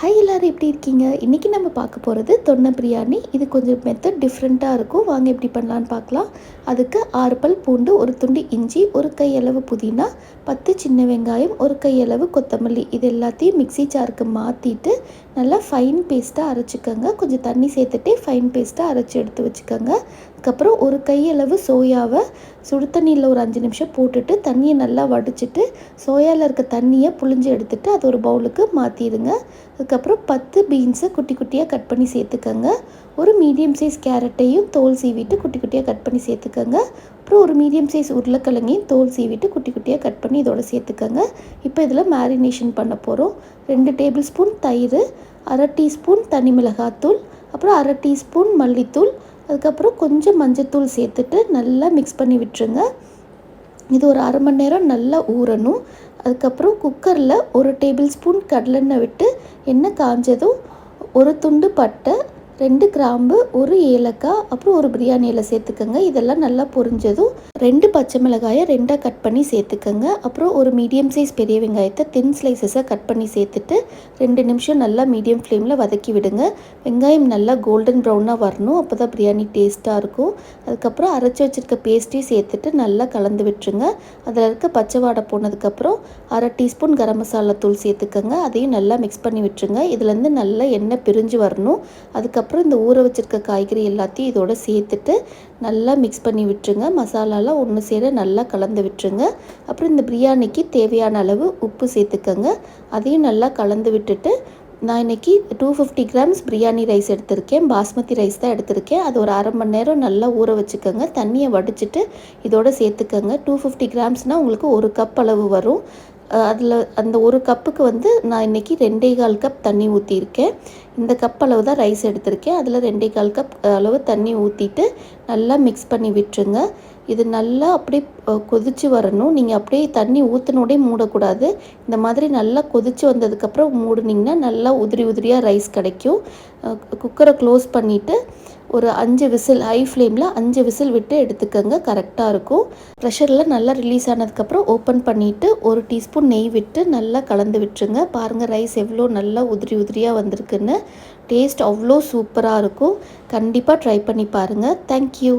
Hi எல்லோரும் எப்படி இருக்கீங்க? இன்றைக்கி நம்ம பார்க்க போகிறது தொன்னை பிரியாணி. இது கொஞ்சம் மெத்தட் டிஃப்ரெண்ட்டாக இருக்கும். வாங்க எப்படி பண்ணலான்னு பார்க்கலாம். அதுக்கு ஆறு பல் பூண்டு ஒரு துண்டு இஞ்சி ஒரு கையளவு புதினா பத்து சின்ன வெங்காயம் ஒரு கையளவு கொத்தமல்லி. இது எல்லாத்தையும் மிக்ஸி ஜாருக்கு மாற்றிட்டு நல்லா ஃபைன் பேஸ்ட்டாக அரைச்சிக்கோங்க. கொஞ்சம் தண்ணி சேர்த்துட்டு ஃபைன் பேஸ்ட்டாக அரைச்சி எடுத்து வச்சுக்கோங்க. அதுக்கப்புறம் ஒரு கையளவு சோயாவை சுடு தண்ணியில் ஒரு அஞ்சு நிமிஷம் போட்டுட்டு தண்ணியை நல்லா வடிச்சிட்டு சோயாவில் இருக்க தண்ணியை புளிஞ்சு எடுத்துட்டு அது ஒரு பவுலுக்கு மாற்றிடுங்க அதுக்கப்புறம் பத்து பீன்ஸை குட்டி குட்டியாக கட் பண்ணி சேர்த்துக்கோங்க. ஒரு மீடியம் சைஸ் கேரட்டையும் தோல் சீவிட்டு குட்டி குட்டியாக கட் பண்ணி சேர்த்துக்கோங்க. அப்புறம் ஒரு மீடியம் சைஸ் உருளைக்கிழங்கையும் தோல் சீவிட்டு குட்டி குட்டியாக கட் பண்ணி இதோட சேர்த்துக்கோங்க. இப்போ இதில் மேரினேஷன் பண்ண போகிறோம். ரெண்டு டேபிள் ஸ்பூன் தயிர் அரை டீஸ்பூன் தனி மிளகாத்தூள் அப்புறம் அரை டீஸ்பூன் மல்லித்தூள் அதுக்கப்புறம் கொஞ்சம் மஞ்சத்தூள் சேர்த்துட்டு நல்லா மிக்ஸ் பண்ணி விட்டுருங்க. இது ஒரு அரை மணி நேரம் நல்லா ஊறணும். அதுக்கப்புறம் குக்கரில் ஒரு டேபிள் ஸ்பூன் கடலெண்ணெய் விட்டு எண்ணெய் காஞ்சதும் ஒரு துண்டு பட்டை ரெண்டு கிராம்பு ஒரு ஏலக்காய் அப்புறம் ஒரு பிரியாணி இலை சேர்த்துக்கோங்க. இதெல்லாம் நல்லா பொரிஞ்சதும் ரெண்டு பச்சை மிளகாயை ரெண்டாக கட் பண்ணி சேர்த்துக்கோங்க. அப்புறம் ஒரு மீடியம் சைஸ் பெரிய வெங்காயத்தை தின் ஸ்லைசஸாக கட் பண்ணி சேர்த்துட்டு ரெண்டு நிமிஷம் நல்லா மீடியம் ஃப்ளேமில் வதக்கி விடுங்க. வெங்காயம் நல்லா கோல்டன் ப்ரௌனாக வரணும். அப்போ தான் பிரியாணி டேஸ்ட்டாக இருக்கும். அதுக்கப்புறம் அரைச்சி வச்சுருக்க பேஸ்ட்டையும் சேர்த்துட்டு நல்லா கலந்து விட்டுருங்க. அதில் இருக்க பச்சை வாடை போனதுக்கப்புறம் அரை டீஸ்பூன் கரம் மசாலா தூள் சேர்த்துக்கோங்க. அதையும் நல்லா மிக்ஸ் பண்ணி விட்டுருங்க. இதுலேருந்து நல்லா எண்ணெய் பிரிஞ்சு வரணும். அதுக்கப்புறம் அதுக்கப்புறம் இந்த ஊற வச்சுருக்க காய்கறி எல்லாத்தையும் இதோட சேர்த்துட்டு நல்லா மிக்ஸ் பண்ணி விட்டுருங்க. மசாலாலாம் ஒன்று சேர நல்லா கலந்து விட்டுருங்க. அப்புறம் இந்த பிரியாணிக்கு தேவையான அளவு உப்பு சேர்த்துக்கோங்க. அதையும் நல்லா கலந்து விட்டுட்டு நான் இன்றைக்கி two fifty grams biryani rice எடுத்திருக்கேன். பாஸ்மதி ரைஸ் தான் எடுத்திருக்கேன். அது ஒரு அரை மணி நேரம் நல்லா ஊற வச்சுக்கோங்க. தண்ணியை வடிச்சிட்டு இதோட சேர்த்துக்கோங்க. டூ ஃபிஃப்டி கிராம்ஸ்னால் உங்களுக்கு ஒரு கப் அளவு வரும். அதில் அந்த ஒரு கப்புக்கு வந்து நான் இன்றைக்கி ரெண்டே கால் கப் தண்ணி ஊற்றியிருக்கேன் இந்த கப் அளவு தான் ரைஸ் எடுத்திருக்கேன். அதில் ரெண்டே கால் கப் அளவு தண்ணி ஊற்றிட்டு நல்லா மிக்ஸ் பண்ணி விட்டுருங்க. இது நல்லா அப்படியே கொதித்து வரணும். நீங்கள் அப்படியே தண்ணி ஊற்றினோடே மூடக்கூடாது. இந்த மாதிரி நல்லா கொதித்து வந்ததுக்கப்புறம் மூடுனிங்கன்னா நல்லா உதிரி உதிரியாக ரைஸ் கிடைக்கும். குக்கரை க்ளோஸ் பண்ணிவிட்டு ஒரு அஞ்சு விசில் ஹை ஃப்ளேமில் அஞ்சு விசில் விட்டு எடுத்துக்கோங்க. கரெக்டாக இருக்கும். ப்ரெஷரில் நல்லா ரிலீஸ் ஆனதுக்கப்புறம் ஓப்பன் பண்ணிவிட்டு ஒரு டீஸ்பூன் நெய் விட்டு நல்லா கலந்து விட்டுருங்க. பாருங்கள் ரைஸ் எவ்வளோ நல்லா உதிரி உதிரியாக வந்திருக்குன்னு. டேஸ்ட் அவ்வளோ சூப்பராக இருக்கும். கண்டிப்பாக ட்ரை பண்ணி பாருங்கள் தேங்க்யூ